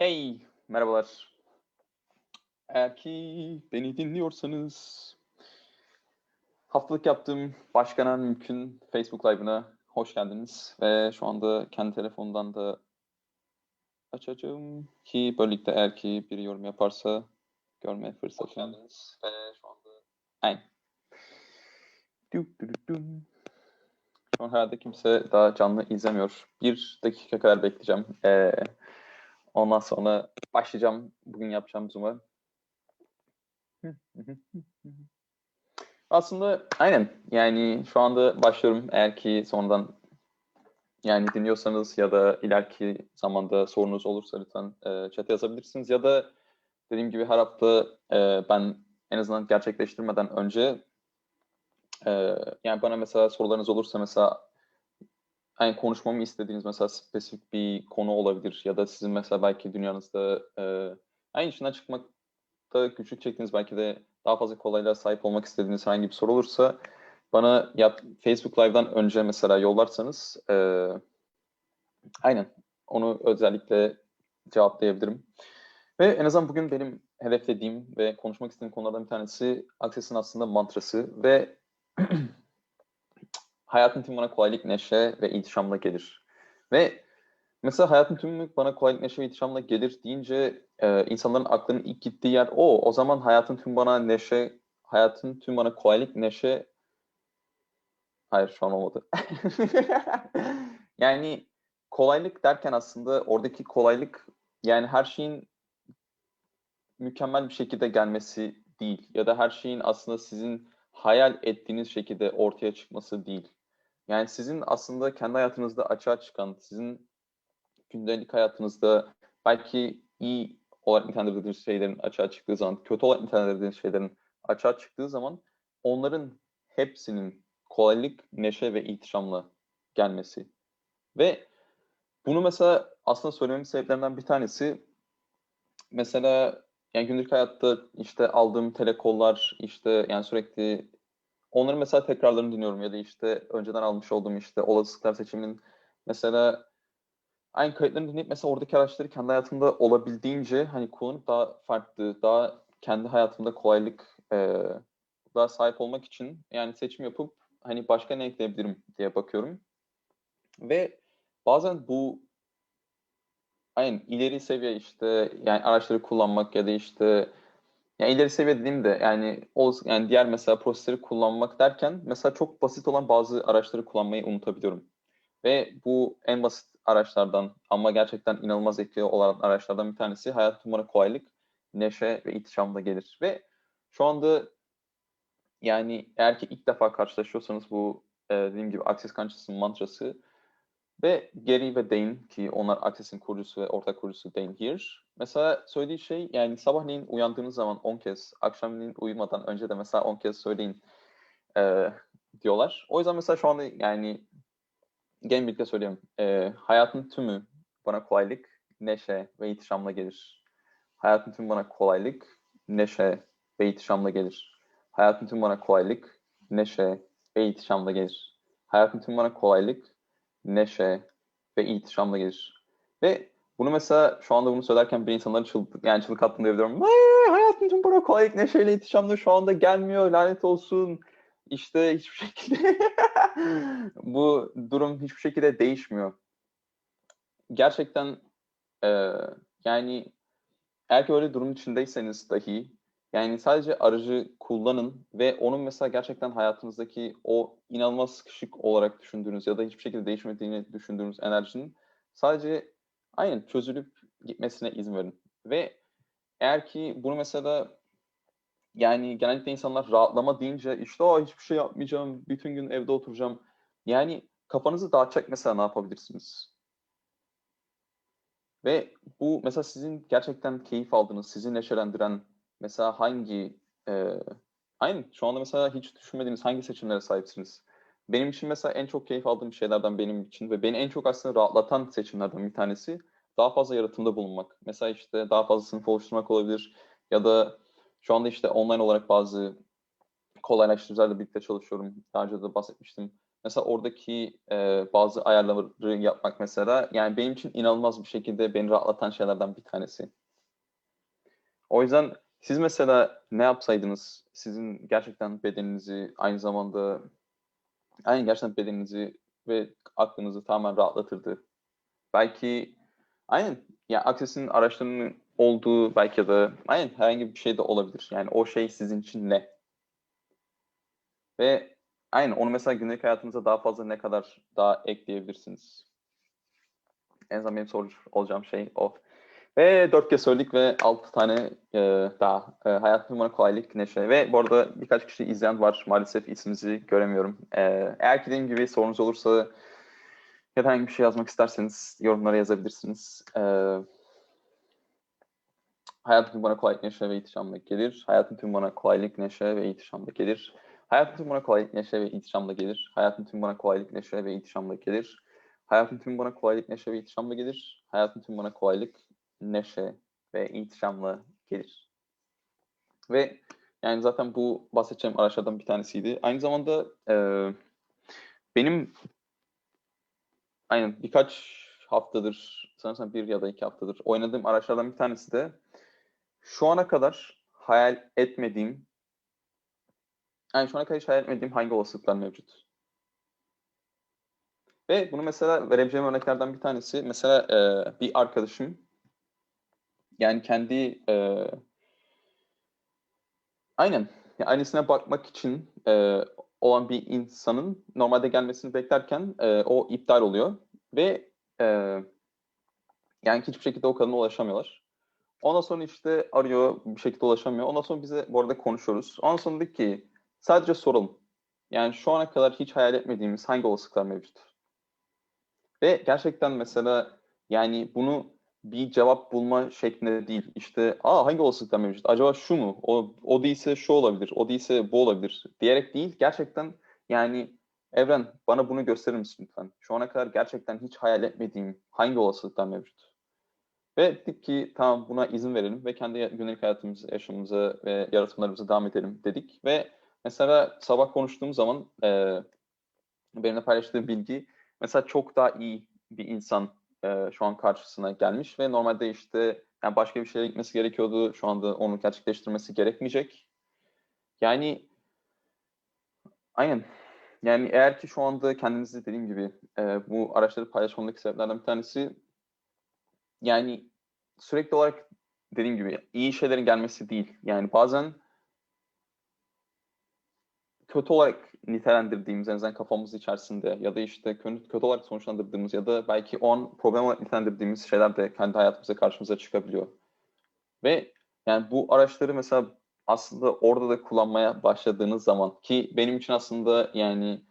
Yay! Merhabalar. Eğer ki beni dinliyorsanız haftalık yaptığım Başkana Mümkün Facebook Live'ına hoş geldiniz. Ve şu anda kendi telefonundan da açacağım ki böylelikle eğer ki biri yorum yaparsa görme fırsatı. Hoş geldiniz. Ve şu anda... Aynen. Şu an herhalde kimse daha canlı izlemiyor. Bir dakika kadar bekleyeceğim. Ee, ondan sonra başlayacağım bugün yapacağım Zoom'a. Aslında aynen yani şu anda başlıyorum. Eğer ki sonradan yani dinliyorsanız ya da ileriki zamanda sorunuz olursa lütfen e, chat'e yazabilirsiniz. Ya da dediğim gibi her hafta e, ben en azından gerçekleştirmeden önce e, yani bana mesela sorularınız olursa mesela yani konuşmamı istediğiniz mesela spesifik bir konu olabilir ya da sizin mesela belki dünyanızda e, aynı içinden çıkmakta güçlük çektiğiniz belki de daha fazla kolaylığa sahip olmak istediğiniz herhangi bir soru olursa bana yap, Facebook Live'dan önce mesela yollarsanız e, aynen onu özellikle cevaplayabilirim. Ve en azından bugün benim hedeflediğim ve konuşmak istediğim konulardan bir tanesi Access'in aslında mantrası ve hayatın tüm bana kolaylık, neşe ve ihtişamla gelir. Ve mesela hayatın tümü bana kolaylık, neşe ve ihtişamla gelir deyince e, insanların aklının ilk gittiği yer o. O zaman hayatın tüm bana neşe, hayatın tüm bana kolaylık, neşe... Hayır şu an olmadı. yani kolaylık derken aslında oradaki kolaylık yani her şeyin mükemmel bir şekilde gelmesi değil. Ya da her şeyin aslında sizin hayal ettiğiniz şekilde ortaya çıkması değil. Yani sizin aslında kendi hayatınızda açığa çıkan, sizin gündelik hayatınızda belki iyi olarak nitelendirdiğiniz şeylerin açığa çıktığı zaman, kötü olarak nitelendirdiğiniz şeylerin açığa çıktığı zaman onların hepsinin kolaylık, neşe ve ihtişamla gelmesi. Ve bunu mesela aslında söylememin sebeplerinden bir tanesi mesela yani günlük hayatta işte aldığım telekollar işte yani sürekli onların mesela tekrarlarını dinliyorum ya da işte önceden almış olduğum işte olasılıklar seçiminin mesela aynı kayıtlarını dinleyip mesela oradaki araçları kendi hayatımda olabildiğince hani kullanıp daha farklı, daha kendi hayatımda kolaylık e, daha sahip olmak için yani seçim yapıp hani başka ne ekleyebilirim diye bakıyorum. Ve bazen bu aynen ileri seviye işte yani araçları kullanmak ya da işte yani ileri seviye dediğimde yani o yani diğer mesela prosesleri kullanmak derken mesela çok basit olan bazı araçları kullanmayı unutabiliyorum. Ve bu en basit araçlardan ama gerçekten inanılmaz etkili olan araçlardan bir tanesi hayat numara kolaylık, neşe ve ihtişamla gelir. Ve şu anda yani eğer ki ilk defa karşılaşıyorsanız bu e, dediğim gibi Access Conscious'ın mantrası ve Gary ve Dane ki onlar Access'in kurucusu ve ortak kurucusu Dane Here. Mesela söylediği şey yani sabahleyin uyandığınız zaman 10 kez, akşamleyin uyumadan önce de mesela 10 kez söyleyin e, diyorlar. O yüzden mesela şu anda yani gene birlikte söyleyeyim. E, hayatın tümü bana kolaylık, neşe ve ihtişamla gelir. Hayatın tümü bana kolaylık, neşe ve ihtişamla gelir. Hayatın tümü bana kolaylık, neşe ve ihtişamla gelir. Hayatın tümü bana kolaylık, neşe ve ihtişamla gelir. Ve bunu mesela şu anda bunu söylerken bir insanların çıldık, yani çığlık attığını diyebiliyorum. Hayatın tüm bana kolaylık, neşeyle, ihtişamla şu anda gelmiyor, lanet olsun. İşte hiçbir şekilde bu durum hiçbir şekilde değişmiyor. Gerçekten e, yani eğer ki öyle durum içindeyseniz dahi yani sadece aracı kullanın ve onun mesela gerçekten hayatınızdaki o inanılmaz sıkışık olarak düşündüğünüz ya da hiçbir şekilde değişmediğini düşündüğünüz enerjinin sadece aynen çözülüp gitmesine izin verin. Ve eğer ki bunu mesela yani genellikle insanlar rahatlama deyince işte o hiçbir şey yapmayacağım, bütün gün evde oturacağım. Yani kafanızı dağıtacak mesela ne yapabilirsiniz? Ve bu mesela sizin gerçekten keyif aldığınız, sizi neşelendiren mesela hangi e, aynı şu anda mesela hiç düşünmediğiniz hangi seçimlere sahipsiniz? Benim için mesela en çok keyif aldığım şeylerden benim için ve beni en çok aslında rahatlatan seçimlerden bir tanesi daha fazla yaratımda bulunmak. Mesela işte daha fazla sınıf oluşturmak olabilir ya da şu anda işte online olarak bazı kolaylaştırıcılarla birlikte çalışıyorum. Daha önce de bahsetmiştim. mesela oradaki e, bazı ayarları yapmak mesela yani benim için inanılmaz bir şekilde beni rahatlatan şeylerden bir tanesi. O yüzden siz mesela ne yapsaydınız sizin gerçekten bedeninizi aynı zamanda aynı gerçekten bedeninizi ve aklınızı tamamen rahatlatırdı. Belki aynen yani Access'in araçlarının olduğu belki de aynen herhangi bir şey de olabilir. Yani o şey sizin için ne? Ve aynen onu mesela günlük hayatınıza daha fazla ne kadar daha ekleyebilirsiniz? En azından benim soru olacağım şey o. Ve dört kez söyledik ve altı tane e, daha. E, hayat numara kolaylık, neşe. Ve bu arada birkaç kişi izleyen var. Maalesef isminizi göremiyorum. E, eğer ki dediğim gibi sorunuz olursa ya herhangi bir şey yazmak isterseniz yorumlara yazabilirsiniz. E, hayatın tüm bana kolaylık, neşe ve ihtişamla gelir. Hayatın tüm bana kolaylık, neşe ve ihtişamla gelir. Hayatın tüm bana kolaylık, neşe ve ihtişamla gelir. Hayatın tüm bana kolaylık, neşe ve ihtişamla gelir. Hayatın tüm bana kolaylık, neşe ve ihtişamla gelir. Hayatın tüm bana kolaylık, neşe ve ihtişamla gelir. Ve yani zaten bu bahsedeceğim araçlardan bir tanesiydi. Aynı zamanda e, benim aynen birkaç haftadır, sanırsam bir ya da iki haftadır oynadığım araçlardan bir tanesi de şu ana kadar hayal etmediğim yani şu ana kadar hiç hayal etmediğim hangi olasılıklar mevcut. Ve bunu mesela verebileceğim örneklerden bir tanesi mesela e, bir arkadaşım yani kendi e, aynen yani aynısına bakmak için e, olan bir insanın normalde gelmesini beklerken e, o iptal oluyor ve e, yani hiçbir şekilde o kadına ulaşamıyorlar. Ondan sonra işte arıyor bir şekilde ulaşamıyor. Ondan sonra bize bu arada konuşuyoruz. Ondan sonra dedik ki sadece soralım. Yani şu ana kadar hiç hayal etmediğimiz hangi olasılıklar mevcut? Ve gerçekten mesela yani bunu bir cevap bulma şeklinde değil. İşte aa hangi olasılıklar mevcut? Acaba şu mu? O, o değilse şu olabilir. O değilse bu olabilir. Diyerek değil. Gerçekten yani Evren bana bunu gösterir misin lütfen? Şu ana kadar gerçekten hiç hayal etmediğim hangi olasılıklar mevcut? Ve dedik ki tamam buna izin verelim ve kendi günlük hayatımızı, yaşamımıza ve yaratımlarımıza devam edelim dedik. Ve mesela sabah konuştuğum zaman e, benimle paylaştığı bilgi mesela çok daha iyi bir insan e, şu an karşısına gelmiş ve normalde işte yani başka bir şeye gitmesi gerekiyordu. Şu anda onu gerçekleştirmesi gerekmeyecek. Yani aynen. Yani eğer ki şu anda kendinizi dediğim gibi e, bu araçları paylaşmamdaki sebeplerden bir tanesi yani sürekli olarak dediğim gibi iyi şeylerin gelmesi değil. Yani bazen kötü olarak nitelendirdiğimiz en azından kafamız içerisinde ya da işte kötü, kötü olarak sonuçlandırdığımız ya da belki o an problem olarak nitelendirdiğimiz şeyler de kendi hayatımıza karşımıza çıkabiliyor. Ve yani bu araçları mesela aslında orada da kullanmaya başladığınız zaman ki benim için aslında yani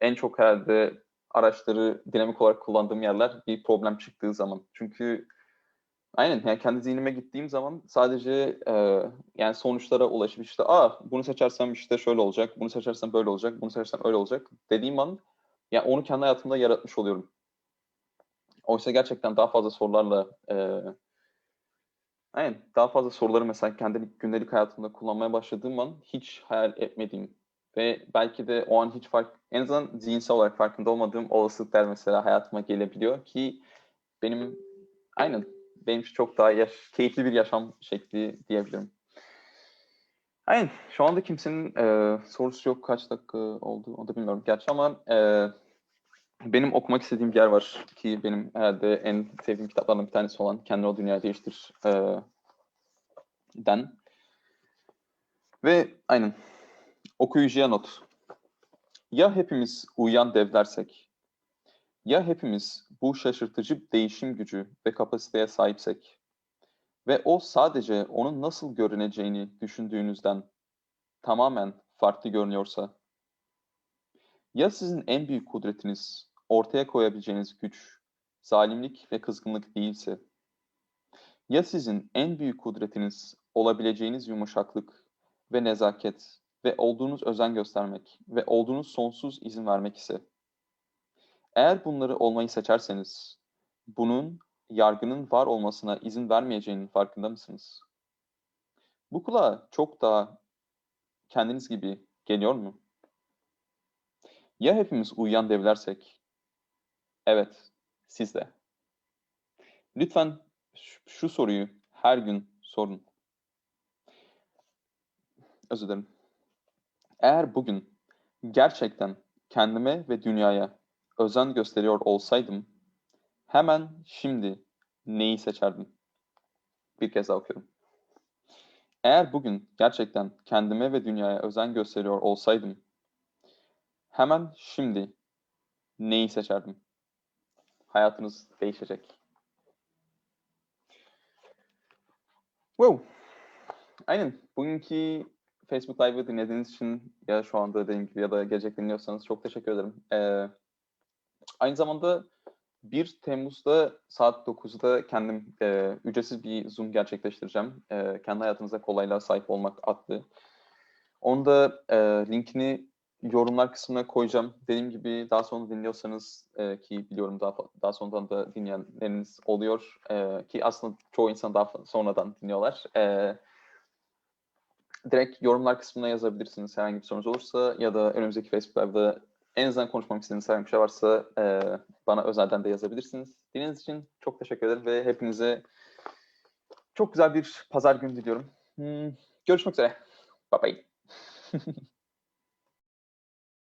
en çok herhalde araçları dinamik olarak kullandığım yerler bir problem çıktığı zaman. Çünkü Aynen yani kendi zihnime gittiğim zaman sadece e, yani sonuçlara ulaşıp işte aa bunu seçersem işte şöyle olacak, bunu seçersem böyle olacak, bunu seçersem öyle olacak dediğim an yani onu kendi hayatımda yaratmış oluyorum. Oysa gerçekten daha fazla sorularla e, aynen daha fazla soruları mesela kendi gündelik hayatımda kullanmaya başladığım an hiç hayal etmediğim ve belki de o an hiç fark en azından zihinsel olarak farkında olmadığım olasılıklar mesela hayatıma gelebiliyor ki benim aynen benim için çok daha yaş, keyifli bir yaşam şekli diyebilirim. Aynen. Şu anda kimsenin e, sorusu yok. Kaç dakika oldu onu da bilmiyorum gerçi ama e, benim okumak istediğim bir yer var ki benim herhalde en sevdiğim kitaplardan bir tanesi olan Kendini O Dünya Değiştir e, den. Ve aynen. Okuyucuya not. Ya hepimiz uyuyan devlersek ya hepimiz bu şaşırtıcı değişim gücü ve kapasiteye sahipsek ve o sadece onun nasıl görüneceğini düşündüğünüzden tamamen farklı görünüyorsa, ya sizin en büyük kudretiniz ortaya koyabileceğiniz güç, zalimlik ve kızgınlık değilse, ya sizin en büyük kudretiniz olabileceğiniz yumuşaklık ve nezaket ve olduğunuz özen göstermek ve olduğunuz sonsuz izin vermek ise, eğer bunları olmayı seçerseniz, bunun yargının var olmasına izin vermeyeceğinin farkında mısınız? Bu kulağa çok daha kendiniz gibi geliyor mu? Ya hepimiz uyuyan devlersek? Evet, siz de. Lütfen şu, soruyu her gün sorun. Özür dilerim. Eğer bugün gerçekten kendime ve dünyaya özen gösteriyor olsaydım, hemen şimdi neyi seçerdim? Bir kez daha okuyorum. Eğer bugün gerçekten kendime ve dünyaya özen gösteriyor olsaydım, hemen şimdi neyi seçerdim? Hayatınız değişecek. Wow. Aynen. Bugünkü Facebook Live'ı dinlediğiniz için ya şu anda dediğim gibi ya da gelecek dinliyorsanız çok teşekkür ederim. Ee, aynı zamanda 1 Temmuz'da saat 9'da kendim e, ücretsiz bir Zoom gerçekleştireceğim. E, kendi hayatınıza kolaylığa sahip olmak adlı. Onu da e, linkini yorumlar kısmına koyacağım. Dediğim gibi daha sonra dinliyorsanız e, ki biliyorum daha daha sonradan da dinleyenleriniz oluyor e, ki aslında çoğu insan daha sonradan dinliyorlar. E, direkt yorumlar kısmına yazabilirsiniz herhangi bir sorunuz olursa ya da önümüzdeki Facebook Live'da en azından konuşmak istediğiniz herhangi bir şey varsa e, bana özelden de yazabilirsiniz. Dinlediğiniz için çok teşekkür ederim ve hepinize çok güzel bir pazar günü diliyorum. Hmm, görüşmek üzere. Bye bye.